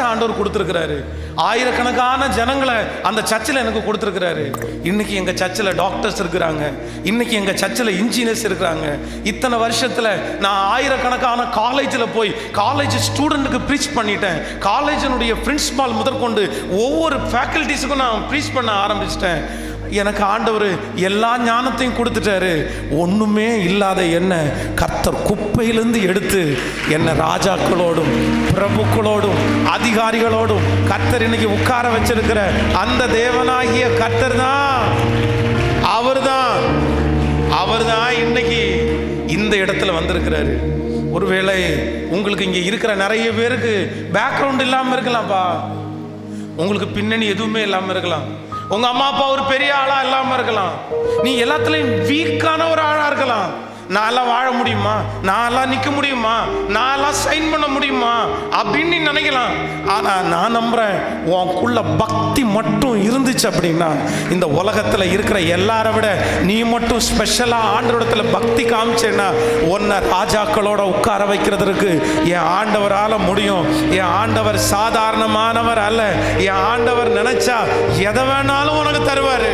ஆண்டவர் கொடுத்துருக்கிறாரு. ஆயிரக்கணக்கான ஜனங்களை அந்த சர்ச்சில் எனக்கு கொடுத்துருக்கிறாரு. இன்னைக்கு எங்கள் சர்ச்சில் டாக்டர்ஸ் இருக்கிறாங்க. இன்னைக்கு எங்கள் சர்ச்சில் இன்ஜினியர்ஸ் இருக்கிறாங்க. இத்தனை வருஷத்தில் நான் ஆயிரக்கணக்கான காலேஜில் போய் காலேஜ் ஸ்டூடெண்ட்டுக்கு ப்ரீச் பண்ணிட்டேன். காலேஜினுடைய பிரின்சிபால் முதற்கொண்டு ஒவ்வொரு ஃபேக்கல்டிஸுக்கும் நான் ப்ரீச் பண்ண ஆரம்பிச்சிட்டேன். எனக்கு ஆண்டவர் எல்லா ஞானத்தையும் கொடுத்துட்டாரு. ஒன்றுமே இல்லாத என்ன கர்த்தர் குப்பையிலிருந்து எடுத்து என்னை ராஜாக்களோடும் பிரபுக்களோடும் அதிகாரிகளோடும் கர்த்தர் இன்னைக்கு உட்கார வச்சிருக்கிற அந்த தேவனாகிய கர்த்தர் தான். அவர் அவர்தான். அவர்தான் இன்னைக்கு இந்த இடத்துல வந்திருக்கிறாரு. ஒருவேளை உங்களுக்கு இங்கே இருக்கிற நிறைய பேருக்கு பேக்ரவுண்ட் இல்லாமல் இருக்கலாம்ப்பா உங்களுக்கு பின்னணி எதுவுமே இல்லாமல் இருக்கலாம். உங்க அம்மா அப்பா ஒரு பெரிய ஆளா இல்லாம இருக்கலாம். நீ எல்லாத்துலயும் வீக்கான ஒரு ஆளா இருக்கலாம். நான் எல்லாம் வாழ முடியுமா? நான் எல்லாம் நிக்க முடியுமா? நான் எல்லாம் சைன் பண்ண முடியுமா? அப்படின்னு நீ நினைக்கலாம். ஆனா நான் நம்புறேன் உனக்குள்ள பக்தி மட்டும் இருந்துச்சு அப்படின்னா இந்த உலகத்துல இருக்கிற எல்லார விட நீ மட்டும் ஸ்பெஷலா ஆண்டவரத்துல பக்தி காமிச்சேன்னா உன்னை ராஜாக்களோட உட்கார வைக்கிறதுக்கு என் ஆண்டவரால முடியும். என் ஆண்டவர் சாதாரணமானவர் அல்ல. என் ஆண்டவர் நினைச்சா எதை வேணாலும் உனக்கு தருவாரு.